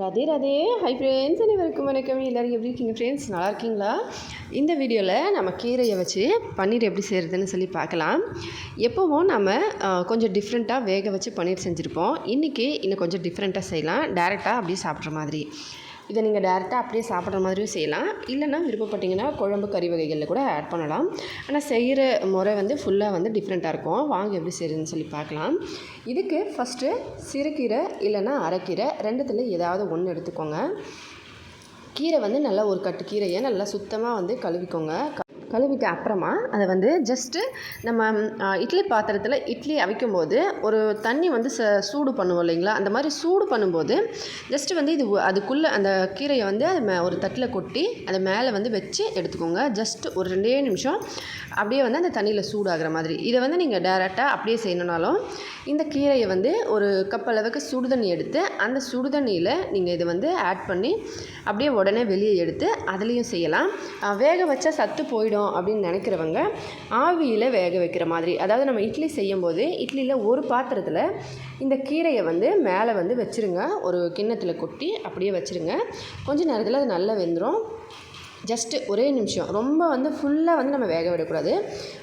Radhe Radhe. Hi friends அனைவருக்கும் வணக்கம். எல்லோரும் எப்படி இருக்கீங்க ஃப்ரெண்ட்ஸ் நல்லா இருக்கீங்களா? இந்த வீடியோவில் நம்ம கீரையை வச்சு பன்னீர் எப்படி செய்கிறதுன்னு சொல்லி பார்க்கலாம். எப்போவும் நம்ம கொஞ்சம் டிஃப்ரெண்ட்டாக வேக வச்சு பன்னீர் செஞ்சுருப்போம். இன்றைக்கி இன்னும் கொஞ்சம் டிஃப்ரெண்ட்டாக செய்யலாம். டேரெக்டாக அப்படியே சாப்பிட்ற மாதிரி. இதை நீங்கள் டேரெக்டாக அப்படியே சாப்பிட்ற மாதிரியும் செய்யலாம். இல்லைனா விருப்பப்பட்டீங்கன்னா குழம்பு கறி வகைகளில் கூட ஆட் பண்ணலாம். ஆனால் செய்கிற முறை வந்து ஃபுல்லாக வந்து டிஃப்ரெண்ட்டாக இருக்கும். வாங்க எப்படி செய்யுதுன்னு சொல்லி பார்க்கலாம். இதுக்கு ஃபஸ்ட்டு சிறுகீரை இல்லைன்னா அரைக்கீரை ரெண்டுத்தில் ஏதாவது ஒன்று எடுத்துக்கோங்க. கீரை வந்து நல்லா ஒரு கட்டு கீரையை நல்லா சுத்தமாக வந்து கழுவிக்கோங்க. க- கழுவிட்ட அப்புறமா அதை வந்து ஜஸ்ட்டு நம்ம இட்லி பாத்திரத்தில் இட்லி அவிக்கும் போது ஒரு தண்ணி வந்து ச சூடு பண்ணுவோம் இல்லைங்களா? அந்த மாதிரி சூடு பண்ணும்போது ஜஸ்ட்டு வந்து இது அதுக்குள்ளே அந்த கீரையை வந்து அது மே ஒரு தட்டில் கொட்டி அதை மேலே வந்து வச்சு எடுத்துக்கோங்க. ஜஸ்ட் ஒரு ரெண்டே நிமிஷம் அப்படியே வந்து அந்த தண்ணியில் சூடாகிற மாதிரி. இதை வந்து நீங்கள் டேரெக்டாக அப்படியே செய்யணுனாலும் இந்த கீரையை வந்து ஒரு கப் அளவுக்கு சுடுதண்ணி எடுத்து அந்த சுடுதண்ணியில் நீங்கள் இதை வந்து ஆட் பண்ணி அப்படியே உடனே வெளியே எடுத்து அதுலேயும் செய்யலாம். வேக வச்சா சத்து போயிடும். அப்படின்னு நினைக்கிறவங்க ஆவியில் வேக வைக்கிற மாதிரி அதாவது நம்ம இட்லி செய்யும்போது இட்லியில் ஒரு பாத்திரத்தில் இந்த கீரையை வந்து மேலே வந்து வச்சுருங்க. ஒரு கிண்ணத்தில் கொட்டி அப்படியே வச்சுருங்க. கொஞ்சம் நேரத்தில் அது நல்லா வெந்துடும் ஜஸ்ட்டு ஒரே நிமிஷம். ரொம்ப வந்து ஃபுல்லாக வந்து நம்ம வேக விடக்கூடாது.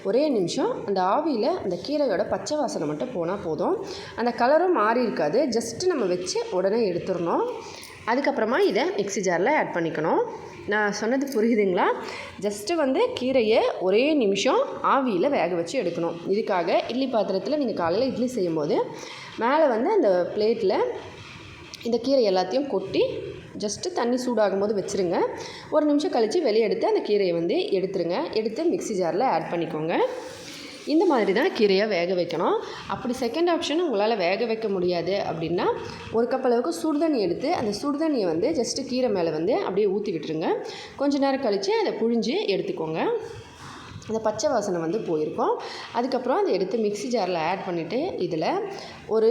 ஒரே நிமிஷம். அந்த ஆவியில் அந்த கீரையோட பச்சை வாசனை மட்டும் போனால் போதும். அந்த கலரும் மாறி இருக்காது. ஜஸ்ட்டு நம்ம வச்சு உடனே எடுத்துடணும். அதுக்கப்புறமா இதை மிக்ஸி ஜாரில் ஆட் பண்ணிக்கணும். நான் சொன்னது புரியுதுங்களா? ஜஸ்ட்டு வந்து கீரையை ஒரே நிமிஷம் ஆவியில் வேக வச்சு எடுக்கணும். இதுக்காக இட்லி பாத்திரத்தில் நீங்கள் காலையில் இட்லி செய்யும்போது மேலே வந்து அந்த பிளேட்டில் இந்த கீரை எல்லாத்தையும் கொட்டி ஜஸ்ட்டு தண்ணி சூடாகும் போது வச்சுருங்க. ஒரு நிமிஷம் கழித்து வெளியே எடுத்து அந்த கீரையை வந்து எடுத்துருங்க. எடுத்து மிக்ஸி ஜாரில் ஆட் பண்ணிக்கோங்க. இந்த மாதிரி தான் கீரையை வேக வைக்கணும். அப்படி செகண்ட் ஆப்ஷன் உங்களால் வேக வைக்க முடியாது அப்படின்னா ஒரு கப் அளவுக்கு சுடுதண்ணி எடுத்து அந்த சுடுதண்ணியை வந்து ஜஸ்ட்டு கீரை மேலே வந்து அப்படியே ஊற்றி விட்டுருங்க. கொஞ்ச நேரம் கழித்து அதை புழிஞ்சு எடுத்துக்கோங்க. அந்த பச்சை வாசனை வந்து போயிருக்கும். அதுக்கப்புறம் அதை எடுத்து மிக்ஸி ஜாரில் ஆட் பண்ணிவிட்டு இதில் ஒரு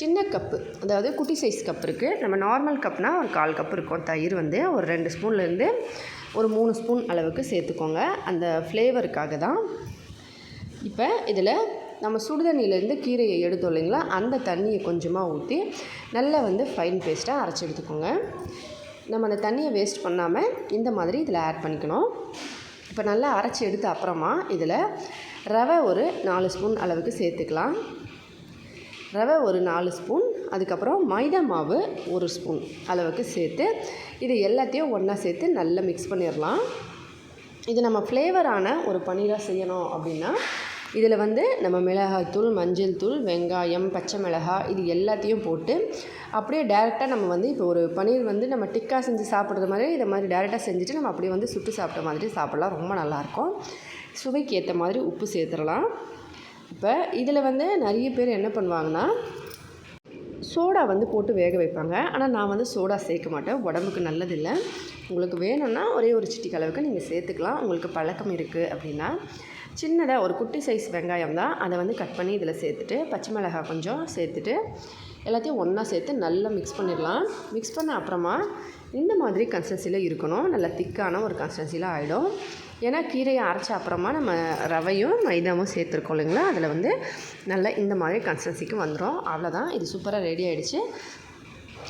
சின்ன கப்பு அதாவது குட்டி சைஸ் கப் இருக்குது நம்ம நார்மல் கப்னால் ஒரு கால் கப் இருக்கும். தயிர் வந்து ஒரு ரெண்டு ஸ்பூன்லேருந்து ஒரு மூணு ஸ்பூன் அளவுக்கு சேர்த்துக்கோங்க. அந்த ஃப்ளேவருக்காக தான். இப்போ இதில் நம்ம சுடுதண்ணியிலேருந்து கீரையை எடுத்தோம் இல்லைங்களா? அந்த தண்ணியை கொஞ்சமாக ஊற்றி நல்லா வந்து ஃபைன் பேஸ்ட்டாக அரைச்சி எடுத்துக்கோங்க. நம்ம அந்த தண்ணியை வேஸ்ட் பண்ணாமல் இந்த மாதிரி இதில் ஆட் பண்ணிக்கணும். இப்போ நல்லா அரைச்சி எடுத்த அப்புறமா இதில் ரவை ஒரு நாலு ஸ்பூன் அளவுக்கு சேர்த்துக்கலாம். ரவை ஒரு நாலு ஸ்பூன் அதுக்கப்புறம் மைதா மாவு ஒரு ஸ்பூன் அளவுக்கு சேர்த்து இது எல்லாத்தையும் ஒன்றா சேர்த்து நல்லா மிக்ஸ் பண்ணிடலாம். இது நம்ம ஃப்ளேவரான ஒரு பன்னீராக செய்யணும் அப்படின்னா இதில் வந்து நம்ம மிளகாய்த்தூள் மஞ்சள் தூள் வெங்காயம் பச்சை மிளகாய் இது எல்லாத்தையும் போட்டு அப்படியே டேரெக்டாக நம்ம வந்து இப்போ ஒரு பன்னீர் வந்து நம்ம டிக்கா செஞ்சு சாப்பிட்றது மாதிரி இதை மாதிரி டேரெக்டாக செஞ்சுட்டு நம்ம அப்படியே வந்து சுட்டு சாப்பிட்ட மாதிரி சாப்பிட்லாம். ரொம்ப நல்லாயிருக்கும். சுவைக்கு ஏற்ற மாதிரி உப்பு சேர்த்துடலாம். இப்போ இதில் வந்து நிறைய பேர் என்ன பண்ணுவாங்கன்னா சோடா வந்து போட்டு வேக வைப்பாங்க. ஆனால் நான் வந்து சோடா சேர்க்க மாட்டேன். உடம்புக்கு நல்லதில்லை. உங்களுக்கு வேணும்னா ஒரே ஒரு சிட்டிக்கு அளவுக்கு நீங்கள் சேர்த்துக்கலாம். உங்களுக்கு பழக்கம் இருக்குது அப்படின்னா. சின்னதாக ஒரு குட்டி சைஸ் வெங்காயம் தான். அதை வந்து கட் பண்ணி இதில் சேர்த்துட்டு பச்சை மிளகாய் கொஞ்சம் சேர்த்துட்டு எல்லாத்தையும் ஒன்றா சேர்த்து நல்லா மிக்ஸ் பண்ணிடலாம். மிக்ஸ் பண்ண அப்புறமா இந்த மாதிரி கன்சிஸ்டன்சியில் இருக்கணும். நல்லா திக்கான ஒரு கன்சிஸ்டன்சியில் ஆகிடும் ஏன்னா கீரையை அரைச்ச அப்புறமா நம்ம ரவையும் மைதாவும் சேர்த்துருக்கோம் இல்லைங்களா? அதில் வந்து நல்லா இந்த மாதிரி கன்சிஸ்டன்சிக்கு வந்துடும் அவ்வளோதான் இது சூப்பராக ரெடி ஆகிடுச்சு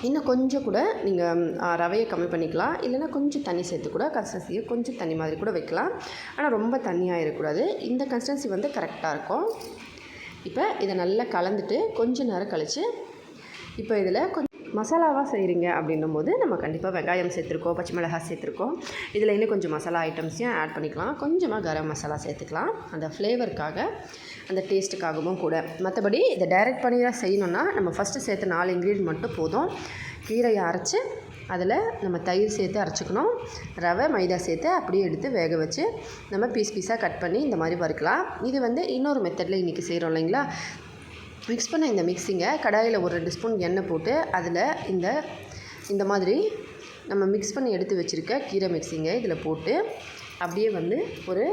இன்னும் கொஞ்சம் கூட நீங்கள் ரவையை கம்மி பண்ணிக்கலாம். இல்லைன்னா கொஞ்சம் தண்ணி சேர்த்து கூட கன்சிஸ்டன்சியை கொஞ்சம் தண்ணி மாதிரி கூட வைக்கலாம். ஆனால் ரொம்ப தண்ணியாக இருக்கக்கூடாது இந்த கன்சிஸ்டன்சி வந்து கரெக்டாக இருக்கும். இப்போ இதை நல்லா கலந்துட்டு கொஞ்சம் நேரம் கழித்து இப்போ இதில் கொஞ்சம் மசாலாவாக செய்கிறீங்க அப்படின்னும் போது நம்ம கண்டிப்பாக வெங்காயம் சேர்த்துருக்கோம் பச்சை மிளகாய் சேர்த்துருக்கோம். இதில் இன்னும் கொஞ்சம் மசாலா ஐட்டம்ஸையும் ஆட் பண்ணிக்கலாம். கொஞ்சமாக கரம் மசாலா சேர்த்துக்கலாம். அந்த ஃப்ளேவருக்காக அந்த டேஸ்ட்டுக்காகவும் கூட. மற்றபடி இதை டைரக்ட் பண்ணி தான் செய்யணுன்னா நம்ம ஃபஸ்ட்டு சேர்த்த நாலு இன்க்ரீடியன்ட் மட்டும் போதும். கீரையை அரைச்சி அதில் நம்ம தயிர் சேர்த்து அரைச்சிக்கணும். ரவை மைதா சேர்த்து அப்படியே எடுத்து வேக வச்சு நம்ம பீஸ் பீஸாக கட் பண்ணி இந்த மாதிரி வறுக்கலாம். இது வந்து இன்னொரு மெத்தடில் இன்றைக்கி செய்கிறோம் இல்லைங்களா? மிக்ஸ் பண்ண இந்த மிக்ஸிங்கை கடாயில் ஒரு ரெண்டு ஸ்பூன் எண்ணெய் போட்டு அதில் இந்த இந்த மாதிரி நம்ம மிக்ஸ் பண்ணி எடுத்து வச்சுருக்க கீரை மிக்ஸிங்கை இதில் போட்டு அப்படியே வந்து ஒரு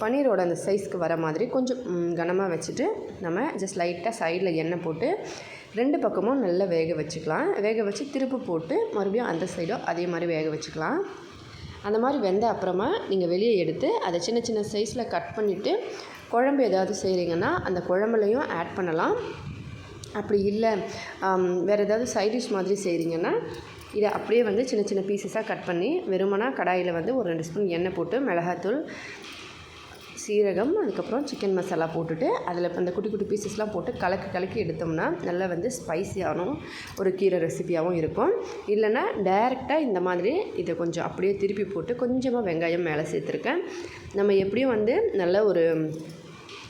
பன்னீரோட அந்த சைஸ்க்கு வர மாதிரி கொஞ்சம் கனமாக வச்சுட்டு நம்ம ஜஸ்ட் லைட்டாக சைடில் எண்ணெய் போட்டு ரெண்டு பக்கமும் நல்லா வேக வச்சுக்கலாம். வேக வச்சு திருப்பு போட்டு மறுபடியும் அந்த சைடும் அதே மாதிரி வேக வச்சுக்கலாம். அந்த மாதிரி வெந்த அப்புறமா நீங்கள் வெளியே எடுத்து அதை சின்ன சின்ன சைஸில் கட் பண்ணிவிட்டு குழம்பு ஏதாவது செய்கிறீங்கன்னா அந்த குழம்புலையும் ஆட் பண்ணலாம். அப்படி இல்லை வேறு ஏதாவது சைட் டிஷ் மாதிரி செய்கிறீங்கன்னா இதை அப்படியே வந்து சின்ன சின்ன பீசஸாக கட் பண்ணி வெறுமனா கடாயில் வந்து ஒரு ரெண்டு ஸ்பூன் எண்ணெய் போட்டு மிளகாத்தூள் சீரகம் அதுக்கப்புறம் சிக்கன் மசாலா போட்டுட்டு அதில் இப்போ அந்த குட்டி குட்டி பீசஸ்லாம் போட்டு கலக்கி கலக்கி எடுத்தோம்னா நல்லா வந்து ஸ்பைசியாகவும் ஒரு கீரை ரெசிபியாகவும் இருக்கும். இல்லைன்னா டைரெக்டாக இந்த மாதிரி இதை கொஞ்சம் அப்படியே திருப்பி போட்டு கொஞ்சமாக வெங்காயம் மேலே சேர்த்துருக்கேன். நம்ம எப்படியும் வந்து நல்ல ஒரு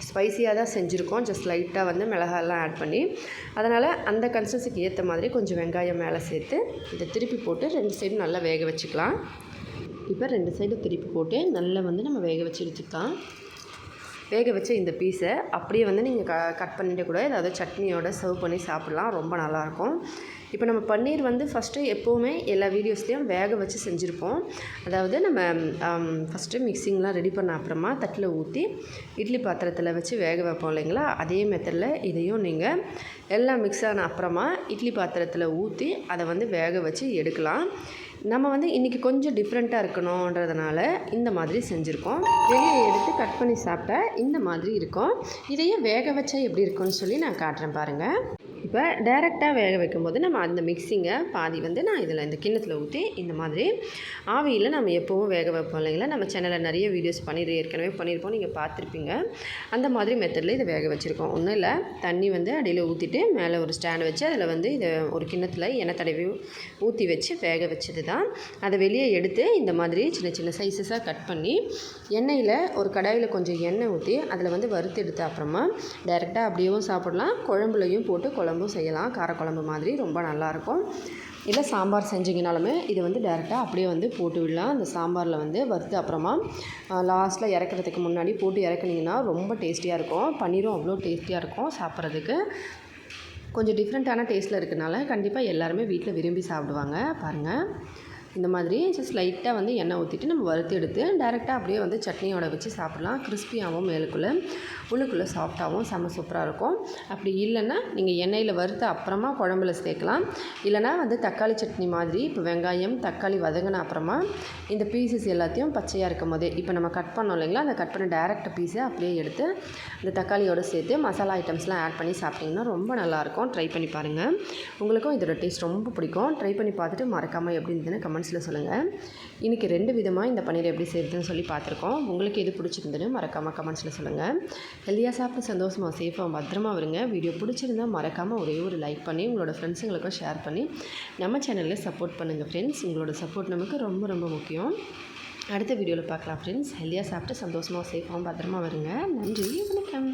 ஸ்பைசியாக தான் செஞ்சுருக்கோம். ஜஸ்ட் லைட்டாக வந்து மிளகாலாம் ஆட் பண்ணி. அதனால் அந்த கன்சிஸ்டன்சிக்கு ஏற்ற மாதிரி கொஞ்சம் வெங்காயம் மேலே சேர்த்து இதை திருப்பி போட்டு ரெண்டு சைடும் நல்லா வேக வச்சுக்கலாம். இப்போ ரெண்டு சைடும் திருப்பி போட்டு நல்லா வந்து நம்ம வேக வச்சு எடுத்துக்கலாம். வேக வச்ச இந்த பீஸை அப்படியே வந்து நீங்கள் க கட் பண்ணிட்டு கூட ஏதாவது சட்னியோட சர்வ் பண்ணி சாப்பிட்லாம். ரொம்ப நல்லாயிருக்கும். இப்போ நம்ம பன்னீர் வந்து ஃபஸ்ட்டு எப்போவுமே எல்லா வீடியோஸ்லேயும் வேக வச்சு செஞ்சுருப்போம். அதாவது நம்ம ஃபஸ்ட்டு மிக்சிங்லாம் ரெடி பண்ண அப்புறமா தட்டில் ஊற்றி இட்லி பாத்திரத்தில் வச்சு வேக வைப்போம் இல்லைங்களா? அதே மெத்தடில் இதையும் நீங்கள் எல்லாம் மிக்ஸ் ஆன அப்புறமா இட்லி பாத்திரத்தில் ஊற்றி அதை வந்து வேக வச்சு எடுக்கலாம். நம்ம வந்து இன்றைக்கி கொஞ்சம் டிஃப்ரெண்ட்டாக இருக்கணுன்றதுனால இந்த மாதிரி செஞ்சுருக்கோம். வெளியே எடுத்து கட் பண்ணி சாப்பிட்டா இந்த மாதிரி இருக்கும். இதையே வேக வச்சா எப்படி இருக்கும்னு சொல்லி நான் காட்டுறேன் பாருங்கள் இப்போ டைரெக்டாக வேக வைக்கும்போது நம்ம அந்த மிக்சிங்கை பாதி வந்து நான் இதில் இந்த கிண்ணத்தில் ஊற்றி இந்த மாதிரி ஆவியில் நம்ம எப்போவும் வேக வைப்போம் இல்லைங்களா? நம்ம சேனலில் நிறைய வீடியோஸ் பண்ணிடு ஏற்கனவே பண்ணியிருப்போம் நீங்கள் பார்த்துருப்பீங்க. அந்த மாதிரி மெத்தடில் இதை வேக வச்சுருக்கோம். ஒன்றும் இல்லை. தண்ணி வந்து அடியில் ஊற்றிட்டு மேலே ஒரு ஸ்டாண்ட் வச்சு அதில் வந்து இதை ஒரு கிண்ணத்தில் எண்ணெய் தடவி ஊற்றி வச்சு வேக வச்சது தான் அதை வெளியே எடுத்து இந்த மாதிரி சின்ன சின்ன சைஸஸாக கட் பண்ணி எண்ணெயில் ஒரு கடாயில் கொஞ்சம் எண்ணெய் ஊற்றி அதில் வந்து வறுத்து எடுத்த அப்புறமா டைரெக்டாக அப்படியேவும் சாப்பிட்லாம். குழம்புலையும் போட்டு குழம்பு குழம்பும் செய்யலாம். காரக்குழம்பு மாதிரி ரொம்ப நல்லாயிருக்கும். இல்லை சாம்பார் செஞ்சிங்கனாலுமே இது வந்து டேரெக்டாக அப்படியே வந்து போட்டு விடலாம். அந்த சாம்பாரில் வந்து வறுத்து அப்புறமா லாஸ்ட்டில் இறக்குறதுக்கு முன்னாடி போட்டு இறக்குனீங்கன்னா ரொம்ப டேஸ்டியாக இருக்கும். பன்னீரும் அவ்வளோ டேஸ்டியாக இருக்கும் சாப்பிட்றதுக்கு. கொஞ்சம் டிஃப்ரெண்ட்டான டேஸ்ட்டில் இருக்கனால கண்டிப்பாக எல்லாருமே வீட்டில் விரும்பி சாப்பிடுவாங்க. பாருங்கள் இந்த மாதிரி ஜஸ்ட் லைட்டாக வந்து எண்ணெய் ஊற்றிட்டு நம்ம வறுத்து எடுத்து டேரெக்டாக அப்படியே வந்து சட்னியோட வச்சு சாப்பிட்லாம். கிறிஸ்பியாகவும் மேலுக்குள்ளே உள்ளுக்குள்ளே சாஃப்டாகவும் செம்ம சூப்பராக இருக்கும். அப்படி இல்லைன்னா நீங்கள் எண்ணெயில் வறுத்து அப்புறமா குழம்புல சேர்க்கலாம். இல்லைனா வந்து தக்காளி சட்னி மாதிரி இப்போ வெங்காயம் தக்காளி வதங்கின அப்புறமா இந்த பீசஸ் எல்லாத்தையும் பச்சையாக இருக்கும் போதே இப்போ நம்ம கட் பண்ணோம் இல்லைங்களா? அந்த கட் பண்ண டேரெக்ட் பீஸை அப்படியே எடுத்து இந்த தக்காளியோடு சேர்த்து மசாலா ஐட்டம்ஸ்லாம் ஆட் பண்ணி சாப்பிட்டிங்கன்னா ரொம்ப நல்லாயிருக்கும் ட்ரை பண்ணி பாருங்கள் உங்களுக்கும் இதோட டேஸ்ட் ரொம்ப பிடிக்கும். ட்ரை பண்ணி பார்த்துட்டு மறக்காமல் எப்படி இருந்ததுன்னு கமெண்ட்ஸில் சொல்லுங்கள் இன்றைக்கி ரெண்டு விதமாக இந்த பன்னீர் எப்படி செய்யுதுன்னு சொல்லி பார்த்துருக்கோம். உங்களுக்கு எது பிடிச்சிருந்துன்னு மறக்காமல் கமெண்ட்ஸில் சொல்லுங்கள் ஹெல்த்தியாக சாப்பிட்டு சந்தோஷமாக சேஃபாக பத்திரமா வருங்க வீடியோ பிடிச்சிருந்தால் மறக்காமல் ஒரே ஒரு லைக் பண்ணி உங்களோட ஃப்ரெண்ட்ஸுங்களுக்கும் ஷேர் பண்ணி நம்ம சேனலில் சப்போர்ட் பண்ணுங்கள் ஃப்ரெண்ட்ஸ் உங்களோட சப்போர்ட் நமக்கு ரொம்ப ரொம்ப முக்கியம். அடுத்த வீடியோவில் பார்க்கலாம் ஃப்ரெண்ட்ஸ் ஹெல்த்தியாக சாப்பிட்டு சந்தோஷமாக சேஃபாகவும் பத்திரமா வருங்க நன்றி வணக்கம்.